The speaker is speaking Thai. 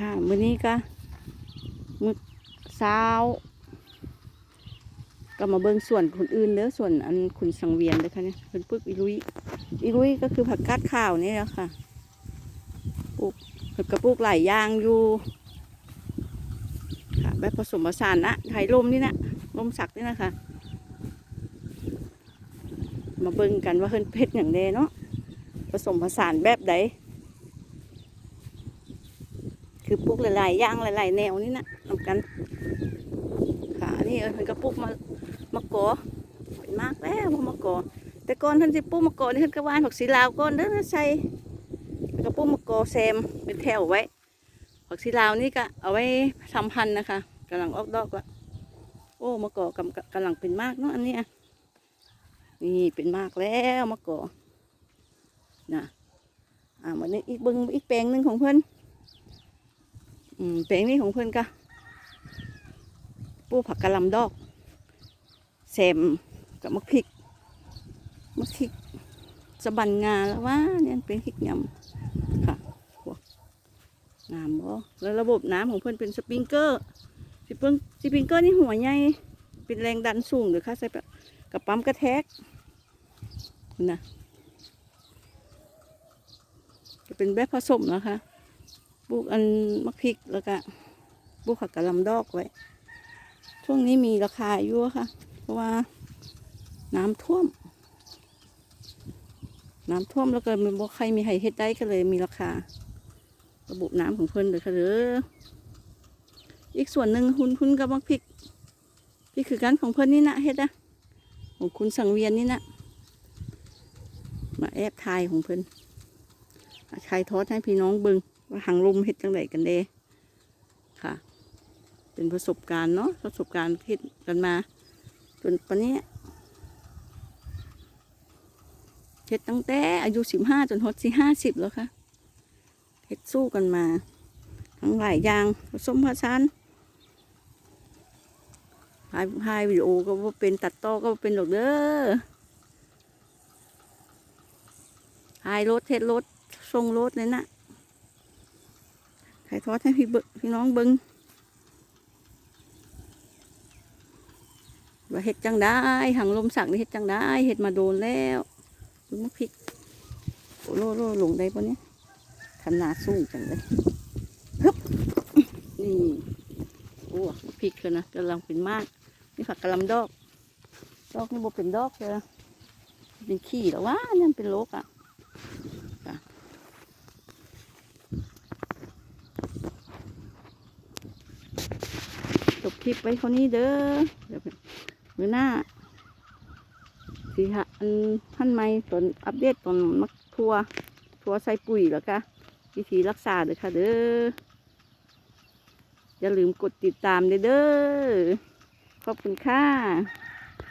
ค่ะมื้อนี้ก็มื้อเช้าก็มาเบิ่งส่วนคนอื่นเด้อส่วนอันคุณสังเวียนเด้อค่ะเนี่ยเป็นปึกอีลุยอีลุยก็คือผักกาดขาวนี่แหละค่ะปลูกเพิ่นก็ปลูกหลายอย่างอยู่ค่ะแบบผสมผสานนะไถลมนี่นะลมสักนี่นะคะมาเบิ่งกันว่าเพิ่นเพชรอย่างใดเนาะผสมผสานแบบใด คือปลูกหลายๆอย่างหลายๆแนวนี่นะทำกัน ค่ะนี่เออเพิ่นก็ปลูกมามะกอเป็นมากแล้วมะกอแต่ก่อนท่านสิปลูกมะกอนี่เพิ่นก็หวานผักสีลาวก่อนเด้อใส่ก็ปลูกมะกอแซมเป็นแถวไว้ผักสีลาวนี่ก็เอาไว้ทำพันธุ์นะคะกำลังออกดอกก็โอ้มะกอกำกำลังเป็นมากเนาะอันนี้นี่เป็นมากแล้วมะกอนะอ่าวันนี้อีกเบิ้งอีกแปลงหนึ่งของเพื่อน อืมแปลงนี้ของเพื่อนก็ปลูกผักกะหล่ำดอกแซมกับมะพริกมะพริกสะบันงาแล้วว่าเนี่ยเป็นพริกยำค่ะพวกงามบ่แล้วระบบน้ำของเพื่อนเป็นสปริงเกอร์สปริงสปริงเกอร์นี่หัวใหญ่เป็นแรงดันสูงหรือค่ะใส่กับปั๊มกระแทกนะจะเป็นแบบผสมนะคะ ปลูกอันมะพริกแล้วก็ปลูกผักกะหล่ำดอกไว้ ช่วงนี้มีราคาอยู่ค่ะ เพราะว่าน้ำท่วม น้ำท่วมแล้วก็มีบ่ใครมีใครเฮ็ดได้ก็เลยมีราคา ระบบน้ำของเพิ่นเลยค่ะเด้ออีกส่วนหนึ่งคุณคุณกับมะพริกนี่คือการของเพิ่นนี่นะเฮ็ดนะของคุณสังเวียนนี่นะมาแอบทายของเพิ่นใครทอดให้พี่น้องบิง ว่าหางลมเฮ็ดจังไดกันเด้ค่ะ เป็นประสบการณ์เนาะประสบการณ์เฮ็ดกันมา จนปานนี้เฮ็ดตั้งแต่อายุสิบห้าจนฮอดสิห้าสิบแล้วค่ะเฮ็ดสู้กันมา ทั้งหลายอย่างผสมผสานถ่ายถ่ายวิดีโอก็ว่าเป็นตัดต่อก็บ่เป็นหรอกเด้อถ่ายรถเฮ็ดรถส่งรถเลยนะ ถ่ายทอดให้พี่เบิพี่น้องเบิงว่าเห็ดจังได้หางลมสักนี่เห็ดจังได้เห็ดมาโดนแล้วดูมะพริกโอ้โลโลลงได้ปะเนี่ยขนาดสูงจังเลยฮึบนี่โอ้มะพริกเลยนะกำลังเป็นมากนี่ผักกะลำดอก ดอกนี่บ่เป็นดอกเลยเป็นขี้แล้ววะนี่มันเป็นโรคอะ จบคลิปไว้เท่านี้เด้อเดี๋ยวมือหน้าสีหะอันท่านไม่ตอนอัปเดตตอนมักทัวทัวใส่ปุ๋ยแล้วก็วิธีรักษาเด้อค่ะเด้ออย่าลืมกดติดตามเด้อเด้อขอบคุณค่ะ